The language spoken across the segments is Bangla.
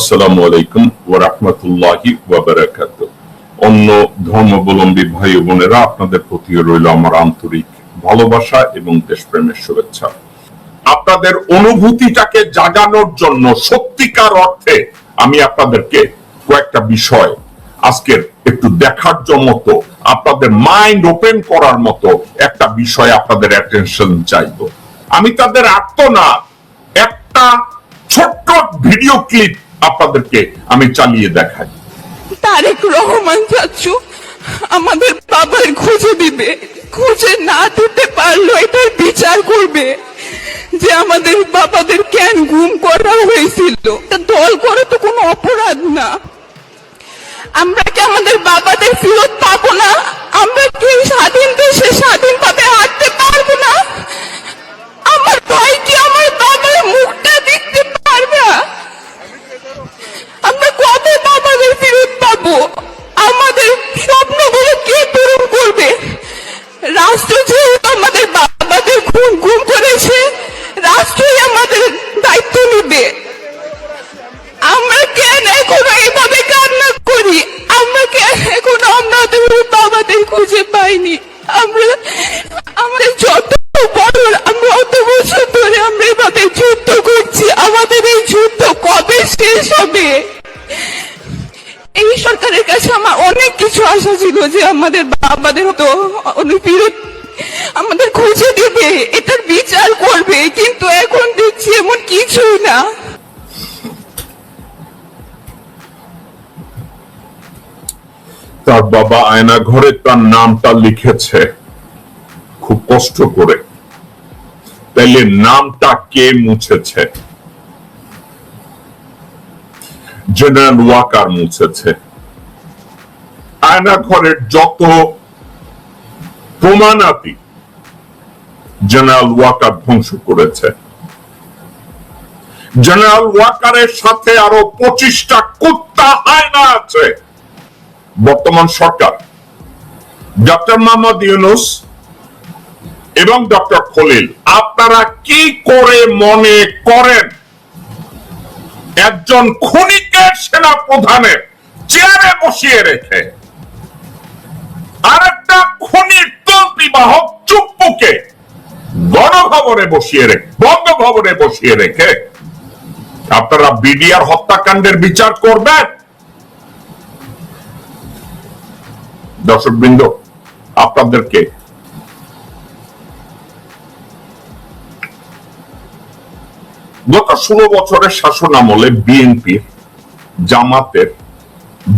আসসালামু আলাইকুম রাহমাতুল্লাহি অন্য ধর্মাবলম্বী ভাই বোনেরা, আপনাদের প্রতি রইল আমার আন্তরিক ভালোবাসা এবং দেশপ্রেমের শুভেচ্ছা। আপনাদের অনুভূতিটাকে জাগানোর জন্য সত্যিকার অর্থে আমি আপনাদেরকে কয়েকটা বিষয় আজকের একটু দেখার মতো, আপনাদের মাইন্ড ওপেন করার মতো একটা বিষয় আপনাদের অ্যাটেনশন চাইব। আমি তাদের আত্মনাদ একটা ছোট্ট ভিডিও ক্লিপ আপনাদেরকে আমি চালিয়ে দেখাই। তারেক রহমান চাচ্ছু আমাদের বাবার খুঁজে দিবে, খুঁজে না দিতে পারল এটার বিচার করবে যে আমাদের বাবাদের কেন গুম করা হয়েছিল। দল করে তো কোনো অপরাধ না। আমরা কি আমাদের বাবাদের ফেরত পাবো না? আমরা কি স্বাধীন দেশে খুঁজে পাইনি। আমরা আমাদের যত বড় আমরা অত বছর ধরে আমরা এভাবে যুদ্ধ করছি। আমাদের এই যুদ্ধ কবে শেষ হবে? এই সরকারের কাছে আমার অনেক কিছু আশা ছিল যে আমাদের বাবাদের হতো তার বাবা আয়না ঘরে তার নামটা লিখেছে। খুব কষ্ট করে। তাইলে নামটা কে মুছেছে? জেনারেল ওয়াকার মুছেছে। আয়না ঘরের যত প্রমাণাতি জেনারেল ওয়াকার ধ্বংস করেছে। জেনারেল ওয়াকারের সাথে আরও পঁচিশটা কুত্তা আয়না আছে। বর্তমান সরকার। ডক্টর মোহাম্মদ ইউনুস এবং ডক্টর খলিল, আপনারা কি করে মনে করেন একজন খুনিকে সেনা প্রধানের চেয়ারে বসিয়ে রেখে আরেকটা খুনির বাহক চুপ্পুকে গণভবনে বসিয়ে রেখে, বঙ্গভবনে বসিয়ে রেখে, আপনারা বিডিআর হত্যাকাণ্ডের বিচার করবেন? দর্শক বৃন্দ আপনাদেরকে গত ষোলো বছরের শাসন আমলে জামাতের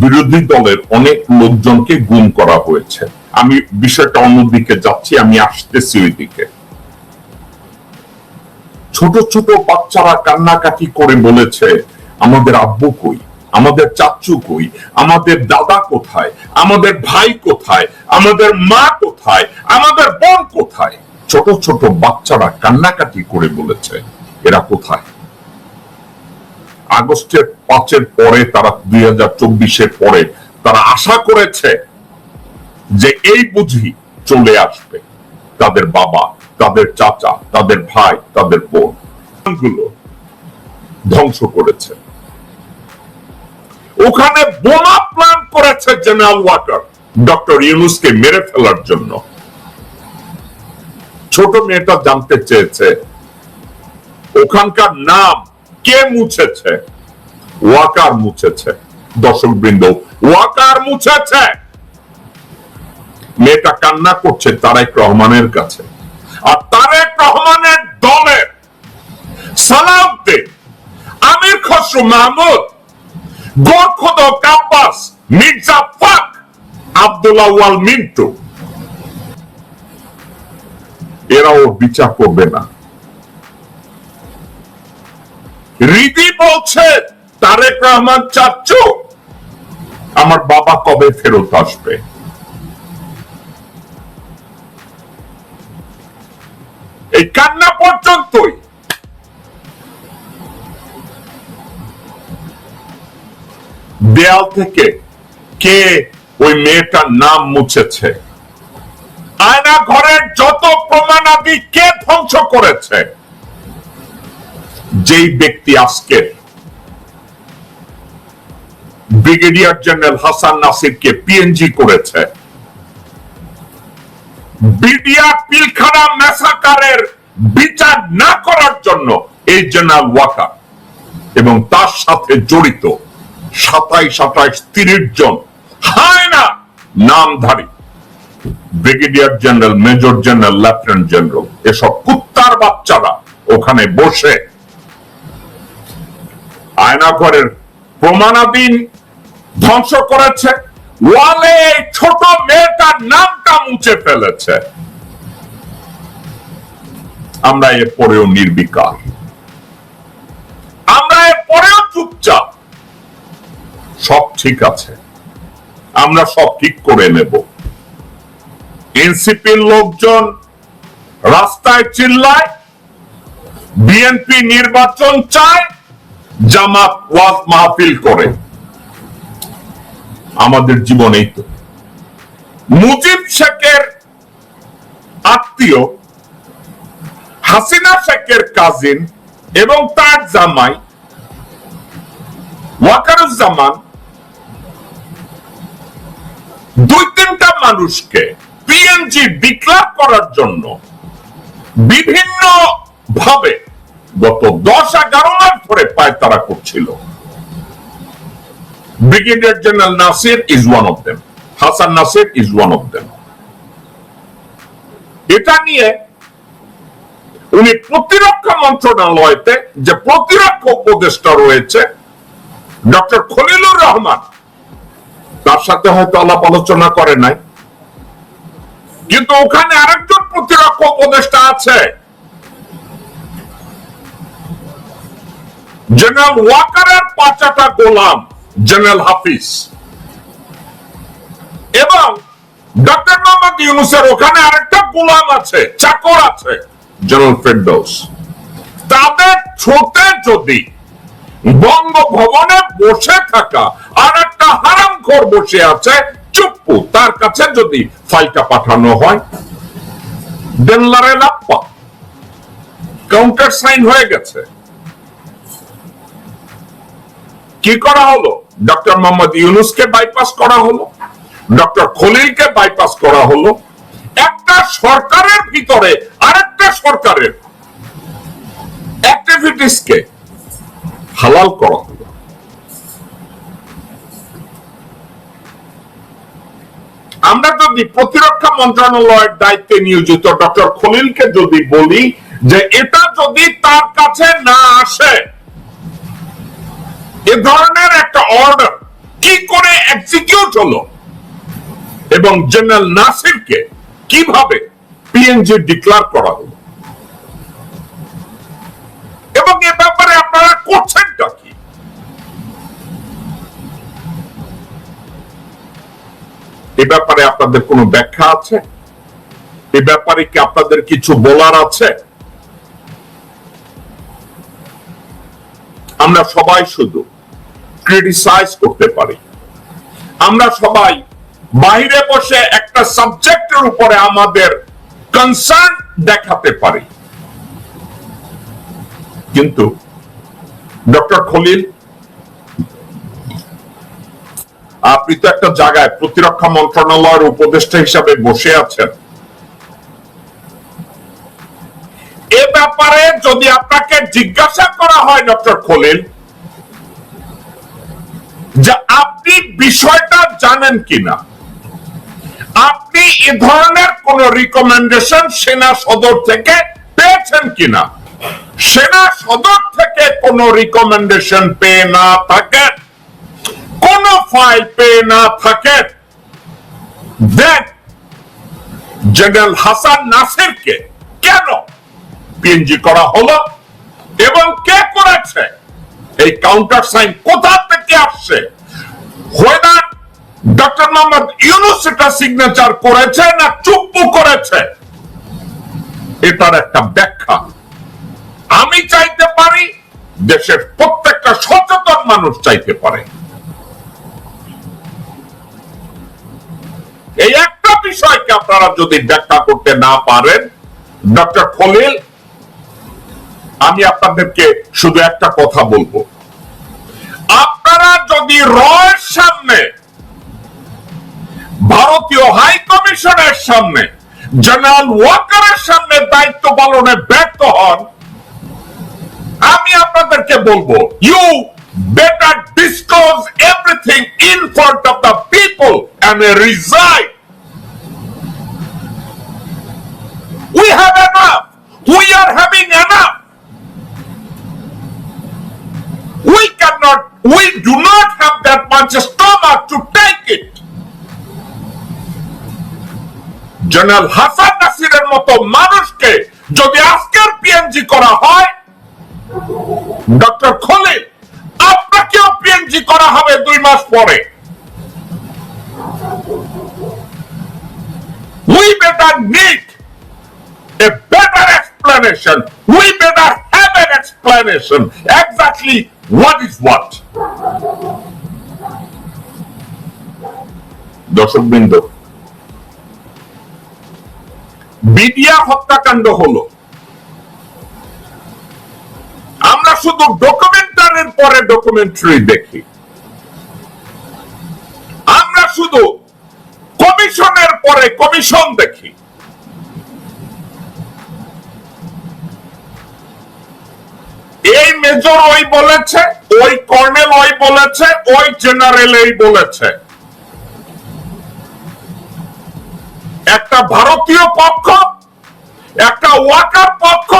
বিরোধী দলের অনেক লোকজনকে গুম করা হয়েছে। আমি বিষয়টা অন্যদিকে যাচ্ছি, আমি আসতেছি ওই দিকে ছোট ছোট বাচ্চারা কান্নাকাটি করে বলেছে, আমাদের আব্বু কই? আমাদের চাচু কই? আমাদের দাদা কোথায়? আমাদের ভাই কোথায়? আমাদের মা কোথায়? আমাদের বোন কোথায়? ছোট ছোট বাচ্চারা কান্নাকাটি করে বলেছে, এরা কোথায়? আগস্টের পাঁচের পরে তারা দুই হাজার চব্বিশের পরে তারা আশা করেছে যে এই বুঝি চলে আসবে। তাদের বাবা, তাদের চাচা, তাদের ভাই, তাদের বোন ধ্বংস করেছে। ওখানে বোমা প্ল্যান করেছে জেনারেল ওয়াটার, ডক্টর ইউনুসকে মেরে ফেলার জন্য। ছোট মেয়েটা জানতে চেয়েছে, ওখানকার নাম কে মুছেছে? ওয়াকার মুছেছে। দর্শক বৃন্দ ওয়াকার মুছেছে! মেয়েটা কান্না করছে তারেক রহমানের কাছে। আর তারেক রহমানের দলের সালাউদ্দিন, আমির খসরু মাহমুদ গোরখদ কাব্বাস, মির্জা ফাক, আব্দুল্লাহ ওয়াল মিন্টু। এরা ওর বিচার করবে না। রীতি বলছে, তারেক রহমান চাচ্ছু আমার বাবা কবে ফেরত আসবে? এই কান্না পর্যন্তই। দেয়াল থেকে কে ওই মেয়েটার নাম মুছেছে? আয়না ঘরের যত প্রমাণাদি কে ধ্বংস করেছে? যেই ব্যক্তি আজকে ব্রিগেডিয়ার জেনারেল হাসান নাসিরকে পিএনজি করেছে বিডিয়া পিলখানা ম্যাসাকারের বিচার না করার জন্য এই জেনারেল ওয়াকার এবং তার সাথে জড়িত সাতাইশ আঠাইশ তিরিশ জন। হায় না! নামধারী। Brigadier general, major general, lieutenant general, এসব কুত্তার বাচ্চারা ওখানে বসে আয়নাঘরের প্রমাণাধীন ধ্বংস করেছে। ওয়ালে ছোট মেয়েটার নামটা মুছে ফেলেছে। আমরা এর পরেও নির্বিকার। ঠিক আছে। আমরা সব ঠিক করে নেব। এনসিপির লোকজন রাস্তায় চিল্লায়, বিএনপি নির্বাচন চায়, জামাত ওয়াজ মাহফিল করে। আমাদের জীবনেই তো। মুজিব শেখের আত্মীয়, হাসিনা শেখের কাজিন এবং তার জামাই ওয়াকারুজ্জামান দুই তিনটা মানুষকে পিএনজি ডিক্লার করার জন্য বিভিন্ন ভাবে গত দশ এগারো মাস ধরে পায়তারা করছিল। Brigadier general Nasir is one of them Hasan Nasir is one of them এটা নিয়ে উনি প্রতিরক্ষা মন্ত্রণালয়তে যে প্রতিরক্ষা উপদেষ্টা রয়েছে, ডক্টর খলিলুর রহমান তার সাথে হয়তো আলাপ আলোচনা করে নাই। কিন্তু ওখানে আরেকজন প্রতিরক্ষা উপদেষ্টা আছে। জেনারেল ওয়াকারের পাঁচাটা গোলাম, জেনারেল হাফিজ। এবং ডক্টর মোহাম্মদ ইউনুসের ওখানে আরেকটা গোলাম আছে, চাকর আছে, জেনারেল ফেরদৌস। তাদের ছোটে যদি বঙ্গভবনে বসে থাকা আর একটা হারাম ঘর বসে আছে, চুপ্পু, তার কাছে যদি ফাইলটা পাঠানো হয়। ডেনলারে লাপ্পা। কাউন্টার সাইন হয়ে গেছে। কি করা হলো? ডক্টর মোহাম্মদ ইউনুসকে বাইপাস করা হলো? ডক্টর খলিলকে বাইপাস করা হলো? একটা সরকারের ভিতরে, আরেকটা সরকারের অ্যাক্টিভিটিসকে হালাল করা হলো। আমরা যদি প্রতিরক্ষা মন্ত্রণালয়ের দায়িত্বে নিয়োজিত ডক্টর খলিলকে যদি বলি যে এটা যদি তার কাছে না আসে, এ ধরনের একটা অর্ডার কি করে এক্সিকিউট হলো? এবং জেনারেল নাসিরকে কীভাবে পিএনজি ডিক্লার করা হলো? এবং এ ব্যাপারে আপনারা করছেনটা কি? এ ব্যাপারে আপনাদের কোনো ব্যাখ্যা আছে? এ ব্যাপারে কি আপনাদের কিছু বলার আছে? আমরা সবাই শুধু ক্রিটিসাইজ করতে পারি। আমরা সবাই বাইরে বসে একটা সাবজেক্টের উপরে আমাদের কনসার্ন দেখাতে পারি। কিন্তু ডক্টর খলিল আপনি তো একটা জায়গায় প্রতিরক্ষা মন্ত্রণালয়ের উপদেষ্টা হিসাবে বসে আছেন। এ ব্যাপারে যদি আপনাকে জিজ্ঞাসা করা হয়, ডক্টর খলিল, যে আপনি বিষয়টা জানেন কিনা, আপনি এ ধরনের কোন রিকমেন্ডেশন সেনা সদর থেকে পেয়েছেন কিনা? সেনা সদর থেকে কোন রিকমেন্ডেশন পেয়ে না থাকে ফাইল পেয়ে না থাকে দেন জেনারেল হাসান নাসিরকে কেন পিএনজি করা হলো এবং কে করেছে? এই কাউন্টার সাইন কোথা থেকে আসছে? হোয়েদার ডক্টর মোহাম্মদ ইউনুস এটা সিগনেচার করেছে না চুপ্পু করেছে? এটার একটা ব্যাখ্যা। আমি চাইতে পারি, দেশের প্রত্যেকটা সচেতন মানুষ চাইতে পারে। এই একটা বিষয়কে আপনারা যদি ব্যাখ্যা করতে না পারেন, ডক্টর খলিল, আমি আপনাদেরকে শুধু একটা কথা বলব। আপনারা যদি রয়ের সামনে, ভারতীয় হাই কমিশনের সামনে, জেনারেল ওয়াকারের সামনে দায়িত্ব পালনে ব্যর্থ হন, আমি আপনাদেরকে বলব you Better disclose everything in front of the people and resign We have enough. We are having enough. We cannot, we do not have that much stomach to take it. General Hasan নাসিরের মতো মানুষকে যদি আজকের পিএনজি করা হয় ডক্টর খলিল আপনাকেও করা হবে দুই মাস পরে We better need a better explanation. We better have an explanation. Exactly what is what. দর্শক বৃন্দ বিডিয়া হত্যাকাণ্ড হলো শুধু ডকুমেন্টারির পরে ডকুমেন্টারি দেখি। আমরা শুধু কমিশনের পরে কমিশন দেখি। এই মেজর ওই বলেছে, ওই কর্নেল ওই বলেছে, ওই জেনারেল এই বলেছে। একটা ভারতীয় পক্ষ, একটা ওয়াকার পক্ষ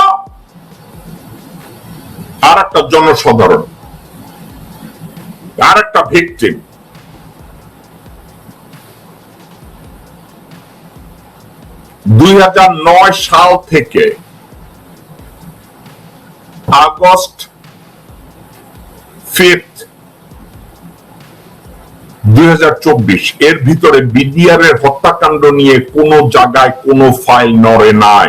আর একটা জনসাধারণ আর একটা ভিকটিম। দুই হাজার নয় সাল থেকে আগস্ট ফিফথ দুই এর ভিতরে বিডিআর এর হত্যাকাণ্ড নিয়ে কোন জায়গায় কোনো ফাইল নড়ে নাই।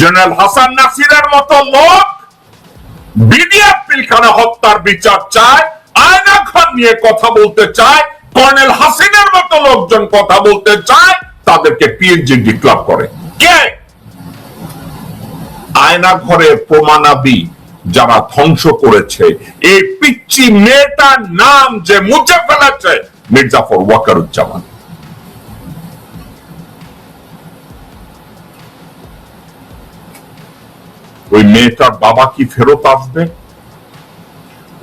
জেনারেল হাসান নাসিরের মতো লোক বিডিআর পিলখানা হত্যার বিচার চায়, আয়না খান নিয়ে কথা বলতে চায়, কর্নেল হাসিনের মতো লোকজন কথা বলতে চায়, তাদেরকে পিএনজি ডিক্লার করে। কে? আয়না ঘরে প্রমাণাদি যারা ধ্বংস করেছে, এই পিচ্ছি মেয়েটার নাম যে মুছে ফেলেছে মির্জাফর ওয়াকারুজ্জামান। ওই মেয়েটার বাবা কি ফেরত আসবে?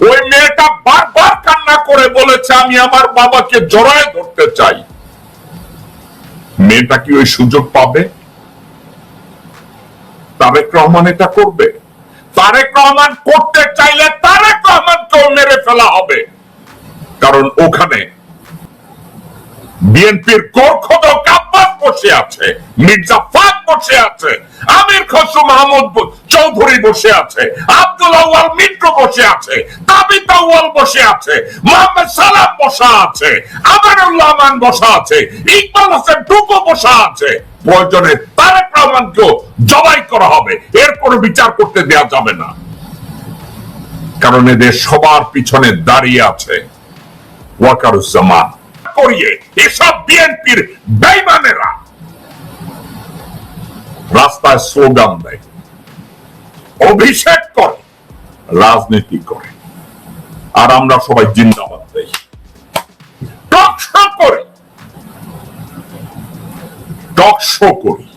ওই মেয়েটা বারবার কান্না করে বলেছে, আমি আমার বাবাকে জড়ায় ধরতে চাই। মেয়েটা কি ওই সুযোগ পাবে? তারেক রহমান এটা করবে। তারেক রহমান করতে চাইলে তারেক রহমানকেও মেরে ফেলা হবে। কারণ ওখানে বিএনপির গোর্খদ কাব্বাস বসে আছে, মির্জা বসে আছে। আমির খসরু মাহমুদ চৌধুরী বসে আছে। আব্দুল আউয়াল মিত্র বসে আছে। তাবিত আউয়াল বসে আছে। মোহাম্মদ সালাম বসা আছে। আমানুল্লাহ আমান বসা আছে। ইকবাল হোসেন টুকু বসা আছে। প্রয়োজনে তারেক রহমানকেও জবাই করা হবে। এর কোনো বিচার করতে দেয়া যাবে না। কারণ এদের সবার পিছনে দাঁড়িয়ে আছে ওয়াকারুজ্জামান। করিয়ে এসব বিএনপির বেইমানেরা। রাস্তায় স্লোগান দেয়। অভিষেক করে, রাজনীতি করে। আর আমরা সবাই জিন্দাবাদ দেই। করি টক শো করি।